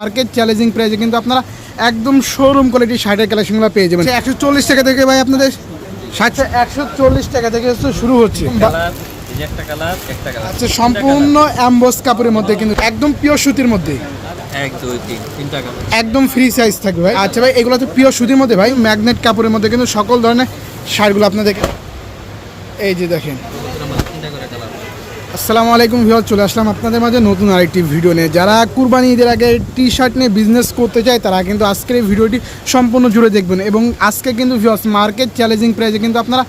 Market challenging প্রাইসে কিন্তু আপনারা একদম শোরুম কোয়ালিটির শার্টের কালেকশনগুলো পেয়ে যাবেন। একশো চল্লিশ টাকা থেকে ভাই আপনাদের? ষাট। একশো চল্লিশ টাকা থেকে শুরু হচ্ছে। আচ্ছা সম্পূর্ণ অ্যাম্বোস কাপড়ের মধ্যে কিন্তু একদম পিওর সুতির মধ্যে। এক দুই তিন তিনটা কালার। একদম ফ্রি সাইজ থাকবে ভাই। আচ্ছা ভাই এগুলো তো পিওর সুতির মধ্যে ভাই ম্যাগনেট কাপড়ের মধ্যে কিন্তু সকল ধরনের শার্টগুলো আপনাদের এই যে দেখেন। আসসালামু আলাইকুম ভিউয়ার চলে আসলাম আপনাদের মাঝে নতুন আরেকটি ভিডিও নিয়ে। যারা কুরবানি ঈদের আগে টি শার্ট নিয়ে বিজনেস করতে চায়, তারা কিন্তু আজকের এই ভিডিওটি সম্পূর্ণ জুড়ে দেখবেন। এবং আজকে কিন্তু ভিউয়ার্স মার্কেট চ্যালেঞ্জিং প্রাইসে কিন্তু আপনারা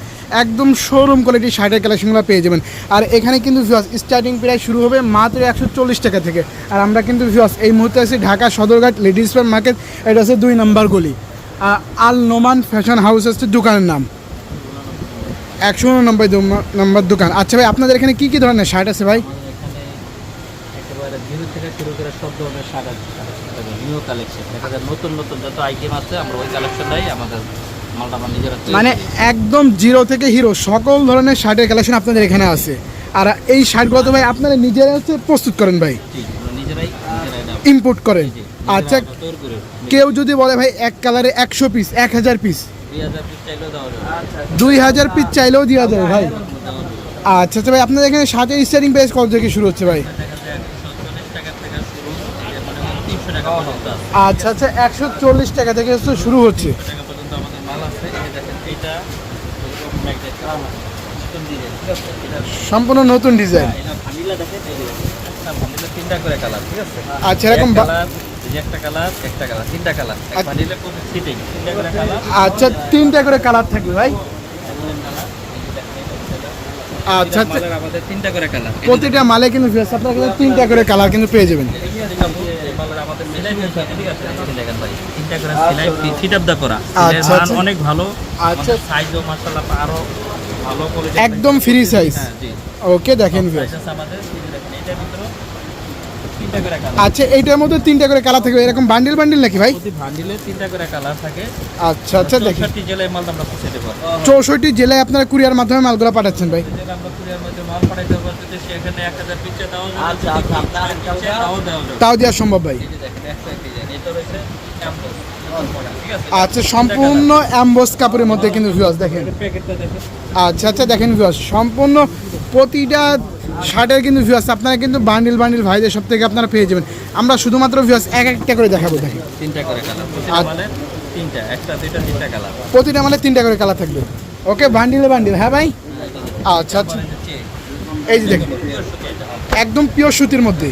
একদম শোরুম কোয়ালিটির শার্টের কালেকশনগুলো পেয়ে যাবেন। আর এখানে কিন্তু ভিউয়ার্স স্টার্টিং প্রাইস শুরু হবে মাত্র একশো চল্লিশ টাকা থেকে। আর আমরা কিন্তু ভিউয়ার্স, এই মুহূর্তে আছি ঢাকা সদরঘাট লেডিস মার্কেট এটা হচ্ছে দুই নম্বর গলি। আল নোমান ফ্যাশন হাউস হচ্ছে দোকানের নাম। একশো উননব্বই নম্বর দোকান। আচ্ছা ভাই আপনাদের এখানে কী কী ধরনের শার্ট আছে ভাই? একেবারে জিরো থেকে শুরু করে সব ধরনের শার্ট আছে। নিউ কালেকশন দেখা যায় নতুন নতুন যত আইটেম আছে আমরা ওই কালেকশনটাই আমাদের মালটা আমরা নিজেরা তৈরি মানে একদম জিরো থেকে হিরো সকল ধরনের শার্টের কালেকশন আপনাদের এখানে আছে। আর এই শার্টগুলো তো ভাই আপনারা নিজেরা প্রস্তুত করেন ভাই। ইম্পোর্ট করেন। আচ্ছা কেউ যদি বলে ভাই এক কালারে একশো পিস এক হাজার পিস দুই হাজার পিস চাইলেও দেওয়া যাবে। ভাই। আচ্ছা আচ্ছা ভাই আপনাদের এখানে শার্টের স্টার্টিং প্রাইস কত থেকে শুরু হচ্ছে ভাই? মানে পর্যন্ত আছে। আচ্ছা আচ্ছা একশো চল্লিশ টাকা থেকে শুরু হচ্ছে। টাকা পর্যন্ত আমাদের মাল আছে। এই যে দেখেন এইটা এরকম magnet কালার আছে। নতুন design, ঠিক আছে? এটা সম্পূর্ণ নতুন ডিজাইন আচ্ছা এরকম এক বা- কালার এই যে একটা কালার একটা কালার তিনটা কালার এক আচ্ছা। vanilla সিটিং তিনটা করে কালার আচ্ছা তিনটা করে কালার থাকবে ভাই। আচ্ছা আচ্ছা। আমাদের তিনটা করে কালার প্রতিটা মালে কিন্তু viewers আপনারা কিন্তু তিনটা করে কালার কিন্তু পেয়ে যাবেন। আচ্ছা। অনেক ভালো। আচ্ছা। সাইজও মাশাআল্লাহ আরও ভালো একদম ফ্রি সাইজ ওকে দেখেন। আমাদের ভিতরে তিনটা করে কালার আচ্ছা এইটার মধ্যে তিনটা করে কালার থাকবে। এরকম বান্ডিল বান্ডিল নাকি ভাই? প্রতি ভান্ডিলে তিনটা করে কালার থাকে। আচ্ছা আচ্ছা দেখি। চৌষট্টি জেলায় মালটা আমরা পৌঁছে দেবো। চৌষট্টি জেলায় আপনারা কুরিয়ার মাধ্যমে মালগুলো পাঠাচ্ছেন ভাই। আমরা কুরিয়ার মধ্যে মাল পাঠাইতে পারছি সেখানে এক হাজার দাও আচ্ছা আচ্ছা তাও তাও দেওয়া সম্ভব ভাই। রয়েছে আচ্ছা সম্পূর্ণ অ্যাম্বোস কাপড়ের মধ্যে কিন্তু ভিউয়ার্স দেখেন। দেখেন। আচ্ছা আচ্ছা দেখেন ভিউয়ার্স সম্পূর্ণ প্রতিটা শার্টের কিন্তু ভিউয়ার্স আপনারা কিন্তু বান্ডিল বান্ডিল ভাইদের সব থেকে আপনারা পেয়ে যাবেন। আমরা শুধুমাত্র ভিউয়ার্স এক একটা করে দেখাবো দেখেন। তিনটা করে কালার প্রতিটা আচ্ছা। মানে তিনটা একটা দুইটা তিনটা কালার প্রতিটা মানে তিনটা করে কালার থাকবে। ওকে বান্ডিলে বান্ডিল হ্যাঁ ভাই? আচ্ছা আচ্ছা। এই যে দেখেন। একদম পিওর সুতির মধ্যে।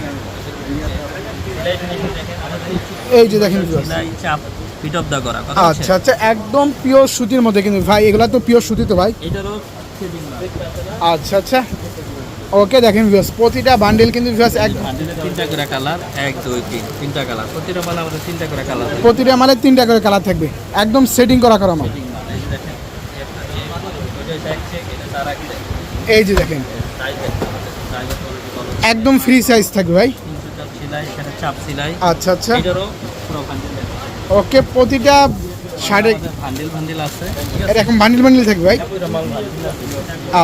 এই যে দেখেন চাপ ফিট অফ দা করা আচ্ছা আচ্ছা একদম পিওর সুতির মধ্যে কিন্তু ভাই এগুলা তো পিওর সুতি তো ভাই। এটারও আচ্ছা আচ্ছা। ওকে দেখেন ভিউয়ার্স প্রতিটা বান্ডেল কিন্তু ভিউয়ার্স এক তিনটা করে কালার এক দুই তিন তিনটা কালার প্রতিটা মাল আমাদের তিনটা করে কালার প্রতিটা মালে তিনটা করে কালার থাকবে। একদম সেটিং করা করা মাল এই যে দেখেন আগে এই যে দেখেন। একদম ফ্রি সাইজ থাকবে ভাই। সেলাই এখানে চাপ সেলাই। আচ্ছা আচ্ছা। এটারও পুরো বান্ডিল ওকে প্রতিটা শার্টে বান্ডিল বান্ডিল আছে। এরকম বান্ডিল বান্ডিল থাকবে ভাই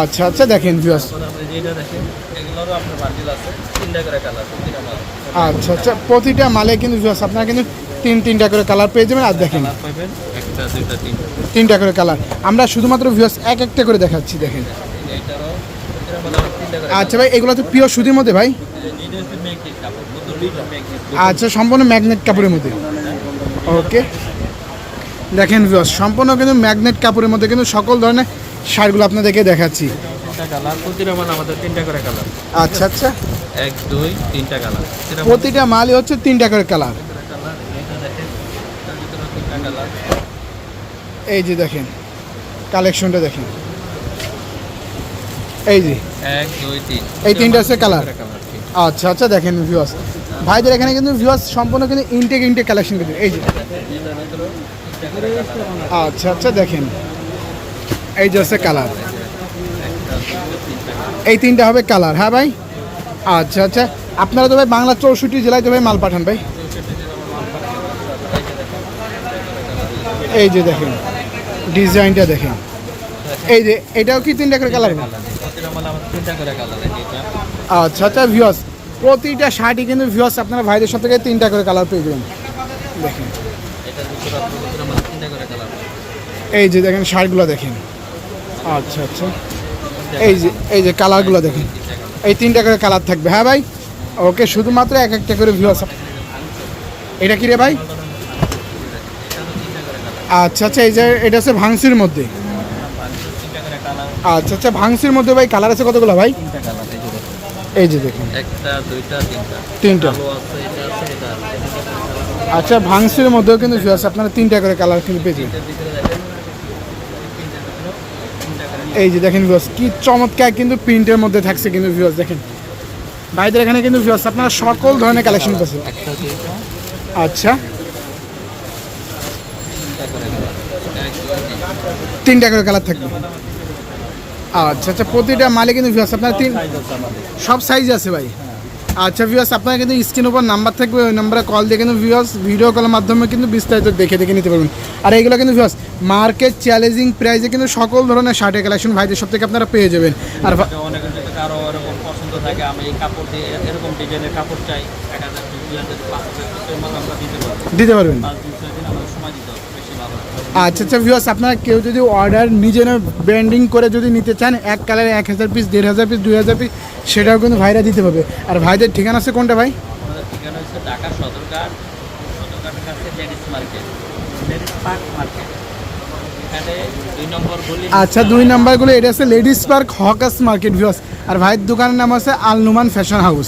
আচ্ছা আচ্ছা দেখেন ভিউয়ার্স যেটা দেখেন এগুলোরও আপনার বান্ডিল আছে। তিনটা করে কালার প্রতিটা মাল। আচ্ছা আচ্ছা প্রতিটা মালে কিন্তু ভিউয়ার্স আপনারা কিন্তু তিন তিনটা করে কালার পেয়ে যাবেন। আর দেখেন তিনটা। করে কালার আমরা শুধুমাত্র ভিউয়ার্স এক একটা করে দেখাচ্ছি দেখেন। আচ্ছা ভাই এগুলো তো পিওর সুতির মধ্যে ভাই এটা হচ্ছে ম্যাগনেট কাপড় বোতল লিটার ম্যাগনেট আচ্ছা সম্পূর্ণ ম্যাগনেট কাপড়ের মধ্যে। ওকে। দেখেন ভিউয়ার্স সম্পূর্ণ কিন্তু ম্যাগনেট কাপড়ের মধ্যে কিন্তু সকল ধরনের শাড়িগুলো আপনাদেরকে দেখাচ্ছি। কালার আচ্ছা আচ্ছা। এক দুই তিনটা কালার। প্রতিটা মালই হচ্ছে তিনটা করে কালার। এই যে দেখেন কালেকশনটা দেখেন। এই যে। এক দুই তিন। এই তিনটা হচ্ছে কালার। করে কালার আচ্ছা আচ্ছা দেখেন ভিউয়ার্স ভাইদের এখানে কিন্তু ভিউয়ার্স সম্পূর্ণ কিন্তু ইনটেক ইনটেক কালেকশন কিন্তু। এই যে। আচ্ছা আচ্ছা দেখেন। এই যে হচ্ছে কালার এই তিনটা হবে কালার হ্যাঁ ভাই? আচ্ছা আচ্ছা। আপনারা তো ভাই বাংলা চৌষট্টি জেলায় তো ভাই মাল পাঠান ভাই। এই যে দেখেন ডিজাইনটা দেখেন। এই যে এটাও কি তিনটা করে কালার আচ্ছা আচ্ছা ভিউয়ার্স প্রতিটা শার্টই কিন্তু ভিউয়ার্স আপনারা ভাইদের সাথে থেকে তিনটা করে কালার পেয়ে যাবেন। দেখেন। এই যে দেখেন শার্টগুলো দেখেন। আচ্ছা আচ্ছা। এই যে এই যে কালারগুলো দেখেন। এই তিনটা করে কালার থাকবে। হ্যাঁ ভাই? ওকে, শুধুমাত্র এক একটা করে ভিউ আছে এটা কি রে ভাই? আচ্ছা আচ্ছা এই যে, এটা আছে ভাংসির মধ্যে। আচ্ছা আচ্ছা ভাংসির মধ্যে ভাই কালার আছে কতগুলো ভাই? এই যে দেখুন। একটা দুইটা তিনটা। তিনটা। আছে এটা আছে এটা আচ্ছা ভাংসির মধ্যেও কিন্তু আপনারা তিনটা করে কালার কিন্তু পেয়ে যাবেন। এটার ভিতরে দেখেন। তিনটা ভিতরে তিনটা করে এই যে দেখেন ভিউয়ার্স কি চমৎকার কিন্তু প্রিন্টের মধ্যে থাকছে কিন্তু ভিউয়ার্স দেখেন। ভাইদের এখানে কিন্তু ভিউয়ার্স আপনারা সকল ধরনের কালেকশন পাচ্ছেন। আচ্ছা। তিনটা করে কালার থাকবে। আচ্ছা আচ্ছা প্রতিটা মালে কিন্তু ভিউয়ার্স আপনার তিন সব সাইজ আছে ভাই। আচ্ছা ভিউয়ার্স আপনারা কিন্তু স্ক্রিন উপর নাম্বার থাকবে ওই নাম্বারে কল দিয়ে কিন্তু ভিউয়ার্স ভিডিও কলের মাধ্যমে কিন্তু বিস্তারিত দেখে দেখে নিতে পারবেন। আর এইগুলো কিন্তু ভিউয়ার্স মার্কেট চ্যালেঞ্জিং প্রাইসে কিন্তু সকল ধরনের শার্টের কালেকশন ভাইদের সব থেকে আপনারা পেয়ে যাবেন। আর ভা- অনেকের যদি কারও এরকম পছন্দ থাকে আমি এই কাপড় দিয়ে এরকম ডিজাইনের কাপড় চাই এক হাজার দুই হাজার পাঁচ হাজার পিসের মাল আমরা দিতে পারব। দিতে পারবেন। সময় দিতে হবে। আচ্ছা আচ্ছা ভিউয়ার্স আপনারা কেউ যদি অর্ডার নিজে ব্র্যান্ডিং করে যদি নিতে চান এক কালারে এক হাজার পিস দেড় হাজার পিস দুই হাজার পিস সেটাও কিন্তু ভাইরা দিতে পারবে। আর ভাইদের ঠিকানা আছে কোনটা ভাই? ঠিকানা হচ্ছে ঢাকা সদরঘাট সদরঘাটের কাছে ladies market. Ladies park market. এখানে দুই নম্বর গলি আচ্ছা দুই নাম্বারগুলো এটা আছে ladies park hawkers market viewers আর ভাইয়ের দোকানের নাম আছে আলনুমান ফ্যাশন হাউস।